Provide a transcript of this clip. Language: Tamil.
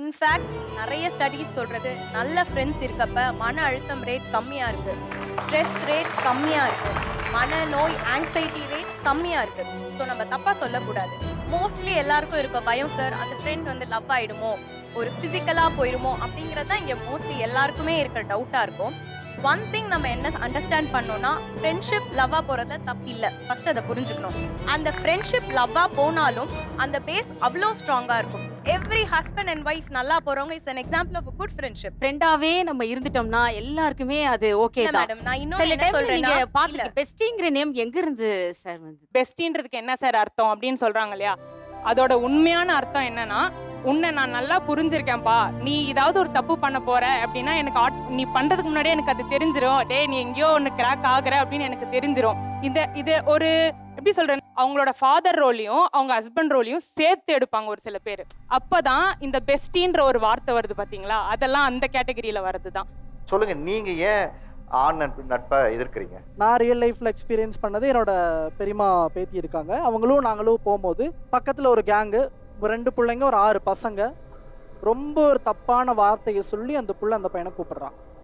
இன்ஃபேக்ட் நிறைய ஸ்டடீஸ் சொல்கிறது நல்ல ஃப்ரெண்ட்ஸ் இருக்கப்ப மன அழுத்தம் ரேட் கம்மியாக இருக்குது ஸ்ட்ரெஸ் ரேட் கம்மியாக இருக்குது மன மனநோய் ஆங்ஸைட்டி ரேட் கம்மியாக இருக்குது ஸோ நம்ம தப்பாக சொல்லக்கூடாது. மோஸ்ட்லி எல்லாருக்கும் இருக்க பயம் சார் அந்த ஃப்ரெண்ட் வந்து லவ் ஆகிடுமோ ஒரு ஃபிசிக்கலாக போயிடுமோ அப்படிங்கிறது தான் இங்கே மோஸ்ட்லி எல்லாருக்குமே இருக்கிற டவுட்டாக இருக்கும். ஒன் திங் நம்ம என்ன அண்டர்ஸ்டாண்ட் பண்ணோம்னா ஃப்ரெண்ட்ஷிப் லவ்வா போறதுல தப்பு இல்லை. ஃபர்ஸ்ட் அதை புரிஞ்சுக்கணும். அந்த ஃப்ரெண்ட்ஷிப் லவ்வா போனாலும் அந்த பேஸ் அவ்வளோ ஸ்ட்ராங்கா இருக்கும். எவ்ரி ஹஸ்பண்ட் அண்ட் ஒய்ஃப் நல்லா போறவங்க is an example of good friendship ஃப்ரெண்டாவே நம்ம இருந்துட்டோம்னா எல்லாருக்குமே அது ஓகே தான். மேடம் நான் இன்னும் சில என்ன டைம் சொல்றேன்னா நீங்க இல்ல, பாத்து பெஸ்டிங்கிற நேம் எங்க இருந்து சார் வந்து பெஸ்டின்றதுக்கு என்ன சார் அர்த்தம் அப்படின்னு சொல்றாங்க இல்லையா? அதோட உண்மையான அர்த்தம் என்னன்னா உன்னை நான் நல்லா புரிஞ்சிருக்கேன்ப்பா. நீ ஏதாவது ஒரு தப்பு பண்ண போற அப்படின்னா எனக்கு ஆட்- நீ பண்றதுக்கு முன்னாடியே எனக்கு அது தெரிஞ்சிரும். டேய் நீ எங்கேயோ ஒன்று கிராக் ஆகுற அப்படின்னு எனக்கு தெரிஞ்சிரும். இந்த இது ஒரு எப்படி சொல்றேன் அவங்களோட ஃபாதர் ரோலையும் அவங்க ஹஸ்பண்ட் ரோலையும் சேர்த்து எடுப்பாங்க ஒரு சில பேர். அப்பதான் இந்த பெஸ்டின்ற ஒரு வார்த்தை வருது பாத்தீங்களா? அதெல்லாம் அந்த கேட்டகரியில வருது தான் சொல்லுங்க நீங்க ஏன் ஆண் நட்பு நட்பை எதிர்க்கிறீங்க? நான் ரியல் லைஃப்பில் எக்ஸ்பீரியன்ஸ் பண்ணது என்னோட பெரியம்மா பேத்தி இருக்காங்க. அவங்களும் நாங்களும் போகும்போது பக்கத்தில் ஒரு கேங்கு ரெண்டு பிள்ளைங்க ஒரு ஆறு பசங்க. ரொம்ப ஒரு தப்பான வார்த்தையை சொல்லி அந்த புள்ள அந்த பையனை கூப்பிடுறான்.